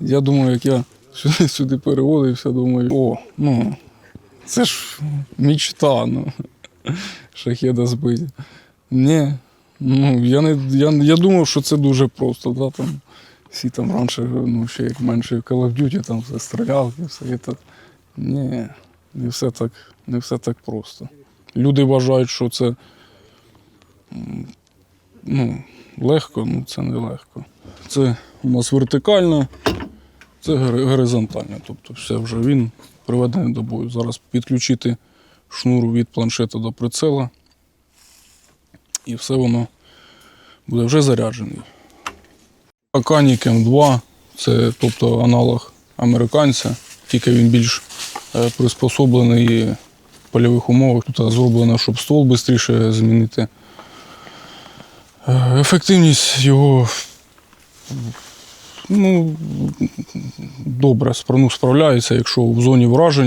Я думаю, як я сюди, переводився, думаю, о, ну, це ж мічта, ну, шахеда збити. Ні. Ну, я, не, я, я думав, що це дуже просто. Да, там, всі там раніше, ну, ще як менше в Call of Duty, там все стрілялки, все це. Ні, не все так, не все так просто. Люди вважають, що це ну, легко, ну це не легко. Це у нас вертикально, це гори- горизонтально. Тобто все вже він приведений до бою. Зараз підключити шнур від планшета до прицела. І все воно буде вже заряджений. Аканікем 2 це тобто аналог американця, тільки він більш е, приспособлений в польових умовах. Тут зроблено, щоб ствол швидше змінити. Е, Ефективність його ну, добре ну, справляється, якщо в зоні враження.